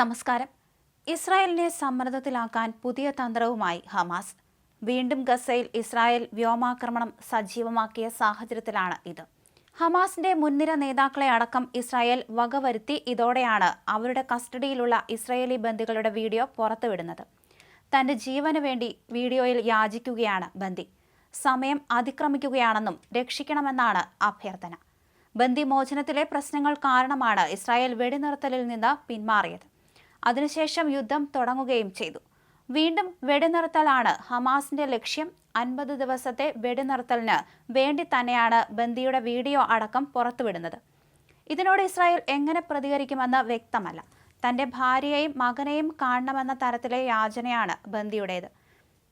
നമസ്കാരം. ഇസ്രായേലിനെ സമ്മർദ്ദത്തിലാക്കാൻ പുതിയ തന്ത്രവുമായി ഹമാസ്. വീണ്ടും ഗസയിൽ ഇസ്രായേൽ വ്യോമാക്രമണം സജീവമാക്കിയ സാഹചര്യത്തിലാണ് ഇത്. ഹമാസിന്റെ മുൻനിര നേതാക്കളെ അടക്കം ഇസ്രായേൽ വകവരുത്തി ഇതോടെയാണ് അവരുടെ കസ്റ്റഡിയിലുള്ള ഇസ്രായേലി ബന്ദികളുടെ വീഡിയോ പുറത്തുവിടുന്നത്. തന്റെ ജീവന് വേണ്ടി വീഡിയോയിൽ യാചിക്കുകയാണ് ബന്ദി. സമയം അതിക്രമിക്കുകയാണെന്നും രക്ഷിക്കണമെന്നാണ് അഭ്യർത്ഥന. ബന്ദിമോചനത്തിലെ പ്രശ്നങ്ങൾ കാരണമാണ് ഇസ്രായേൽ വെടിനിർത്തലിൽ നിന്ന് പിന്മാറിയത്. അതിനുശേഷം യുദ്ധം തുടങ്ങുകയും ചെയ്തു. വീണ്ടും വെടിനിർത്തലാണ് ഹമാസിന്റെ ലക്ഷ്യം. അൻപത് ദിവസത്തെ വെടിനിർത്തലിന് വേണ്ടി തന്നെയാണ് ബന്ദിയുടെ വീഡിയോ അടക്കം പുറത്തുവിടുന്നത്. ഇതിനോട് ഇസ്രായേൽ എങ്ങനെ പ്രതികരിക്കുമെന്ന് വ്യക്തമല്ല. തന്റെ ഭാര്യയെയും മകനെയും കാണണമെന്ന തരത്തിലെ യാചനയാണ് ബന്ദിയുടേത്.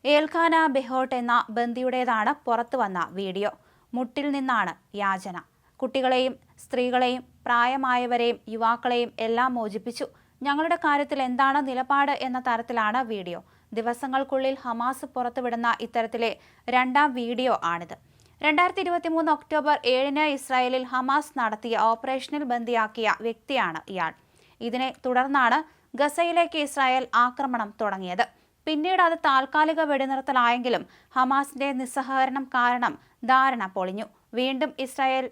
ഏൽഖാന ബെഹോട്ട് എന്ന ബന്ദിയുടേതാണ് പുറത്തു വന്ന വീഡിയോ. മുട്ടിൽ നിന്നാണ് യാചന. കുട്ടികളെയും സ്ത്രീകളെയും പ്രായമായവരെയും യുവാക്കളെയും എല്ലാം മോചിപ്പിച്ചു. ഞങ്ങളുടെ കാര്യത്തിൽ എന്താണ് നിലപാട് എന്ന തരത്തിലാണ് വീഡിയോ. ദിവസങ്ങൾക്കുള്ളിൽ ഹമാസ് പുറത്തുവിടുന്ന ഇത്തരത്തിലെ രണ്ടാം വീഡിയോ ആണിത്. രണ്ടായിരത്തി ഇരുപത്തി മൂന്ന് ഒക്ടോബർ ഏഴിന് ഇസ്രായേലിൽ ഹമാസ് നടത്തിയ ഓപ്പറേഷനിൽ ബന്ദിയാക്കിയ വ്യക്തിയാണ് ഇയാൾ. ഇതിനെ തുടർന്നാണ് ഗസയിലേക്ക് ഇസ്രായേൽ ആക്രമണം തുടങ്ങിയത്. പിന്നീട് അത് താൽക്കാലിക വെടിനിർത്തലായെങ്കിലും ഹമാസിന്റെ നിസ്സഹകരണം കാരണം ധാരണ പൊളിഞ്ഞു. വീണ്ടും ഇസ്രായേൽ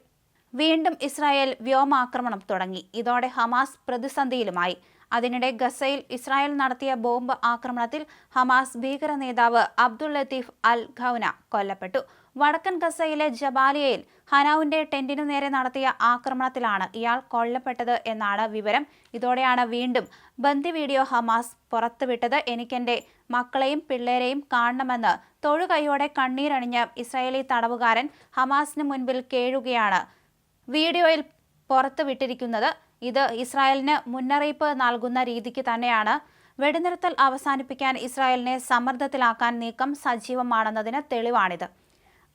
വീണ്ടും ഇസ്രായേൽ വ്യോമാക്രമണം തുടങ്ങി. ഇതോടെ ഹമാസ് പ്രതിസന്ധിയിലുമായി. അതിനിടെ ഗസയിൽ ഇസ്രായേൽ നടത്തിയ ബോംബ് ആക്രമണത്തിൽ ഹമാസ് ഭീകര നേതാവ് അബ്ദുൾ ലത്തീഫ് അൽ ഖൗന കൊല്ലപ്പെട്ടു. വടക്കൻ ഗസയിലെ ജബാലിയയിൽ ഹനാവിന്റെ ടെന്റിനു നേരെ നടത്തിയ ആക്രമണത്തിലാണ് ഇയാൾ കൊല്ലപ്പെട്ടത് എന്നാണ് വിവരം. ഇതോടെയാണ് വീണ്ടും ബന്ദി വീഡിയോ ഹമാസ് പുറത്തുവിട്ടത്. എനിക്കെന്റെ മക്കളെയും പിള്ളേരെയും കാണണമെന്ന് തൊഴുകൈയോടെ കണ്ണീരണിഞ്ഞ ഇസ്രായേലി തടവുകാരൻ ഹമാസിന് മുൻപിൽ കേഴുകയാണ് വീഡിയോയിൽ പുറത്തുവിട്ടിരിക്കുന്നത് ഇത് ഇസ്രായേലിന് മുന്നറിയിപ്പ് നൽകുന്ന രീതിക്ക് തന്നെയാണ്. വെടിനിർത്തൽ അവസാനിപ്പിക്കാൻ ഇസ്രായേലിനെ സമ്മർദ്ദത്തിലാക്കാൻ നീക്കം സജീവമാണെന്നതിന് തെളിവാണിത്.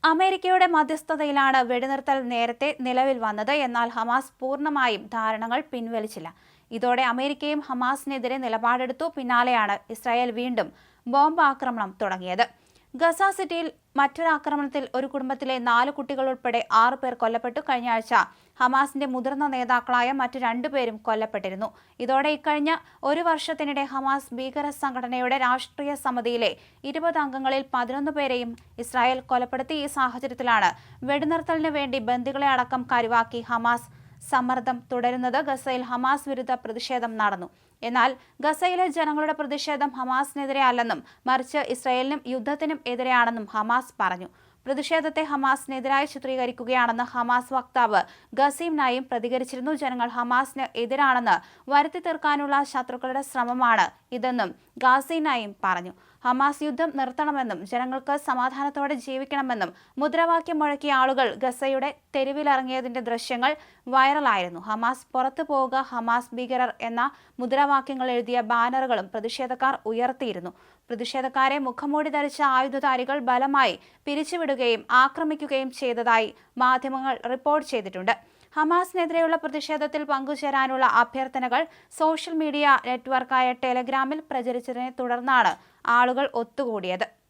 അമേരിക്കയുടെ മധ്യസ്ഥതയിലാണ് വെടിനിർത്തൽ നേരത്തെ നിലവിൽ വന്നത്. എന്നാൽ ഹമാസ് പൂർണമായും ധാരണകൾ പിൻവലിച്ചില്ല. ഇതോടെ അമേരിക്കയും ഹമാസിനെതിരെ നിലപാടെടുത്തു. പിന്നാലെയാണ് ഇസ്രായേൽ വീണ്ടും ബോംബ് ആക്രമണം തുടങ്ങിയത്. ഗസ സിറ്റിയിൽ മറ്റൊരു ആക്രമണത്തിൽ ഒരു കുടുംബത്തിലെ നാല് കുട്ടികൾ ഉൾപ്പെടെ ആറു പേർ കൊല്ലപ്പെട്ടു. കഴിഞ്ഞ ആഴ്ച ഹമാസിന്റെ മുതിർന്ന നേതാക്കളായ മറ്റു രണ്ടുപേരും കൊല്ലപ്പെട്ടിരുന്നു. ഇതോടെ ഇക്കഴിഞ്ഞ ഒരു വർഷത്തിനിടെ ഹമാസ് ഭീകര സംഘടനയുടെ രാഷ്ട്രീയ സമിതിയിലെ ഇരുപത് അംഗങ്ങളിൽ പതിനൊന്ന് പേരെയും ഇസ്രായേൽ കൊലപ്പെടുത്തി ഈ സാഹചര്യത്തിലാണ് വെടിനിർത്തലിന് വേണ്ടി ബന്ദികളെ അടക്കം കരുവാക്കി ഹമാസ് സമ്മർദ്ദം തുടരുന്നത് ഗസയിൽ ഹമാസ് വിരുദ്ധ പ്രതിഷേധം നടന്നു. എന്നാൽ ഗസയിലെ ജനങ്ങളുടെ പ്രതിഷേധം ഹമാസിനെതിരെ അല്ലെന്നും മറിച്ച് ഇസ്രയേലിനും യുദ്ധത്തിനും എതിരെയാണെന്നും ഹമാസ് പറഞ്ഞു. പ്രതിഷേധത്തെ ഹമാസിനെതിരായി ചിത്രീകരിക്കുകയാണെന്ന് ഹമാസ് വക്താവ് ഗസീം നായിം പ്രതികരിച്ചിരുന്നു. ജനങ്ങൾ ഹമാസിന് എതിരാണെന്ന് വരുത്തി തീർക്കാനുള്ള ശത്രുക്കളുടെ ശ്രമമാണ് ഇതെന്നും ഗാസി നായിം പറഞ്ഞു. ഹമാസ് യുദ്ധം നിർത്തണമെന്നും ജനങ്ങൾക്ക് സമാധാനത്തോടെ ജീവിക്കണമെന്നും മുദ്രാവാക്യം മുഴക്കിയ ആളുകൾ ഗസയുടെ തെരുവിലിറങ്ങിയതിന്റെ ദൃശ്യങ്ങൾ വൈറലായിരുന്നു. ഹമാസ് പുറത്തു പോവുക ഹമാസ് ഭീകരർ എന്ന മുദ്രാവാക്യങ്ങൾ എഴുതിയ ബാനറുകളും പ്രതിഷേധക്കാർ ഉയർത്തിയിരുന്നു. പ്രതിഷേധക്കാരെ മുഖംമൂടി ധരിച്ച ആയുധധാരികൾ ബലമായി പിരിച്ചുവിടുകയും ആക്രമിക്കുകയും ചെയ്തതായി മാധ്യമങ്ങൾ റിപ്പോർട്ട് ചെയ്തിട്ടുണ്ട്. ഹമാസിനെതിരെയുള്ള പ്രതിഷേധത്തിൽ പങ്കുചേരാനുള്ള അഭ്യർത്ഥനകൾ സോഷ്യൽ മീഡിയ നെറ്റ്വർക്കായ ടെലഗ്രാമിൽ പ്രചരിച്ചതിനെ തുടർന്നാണ് ആളുകൾ ഒത്തുകൂടിയത്.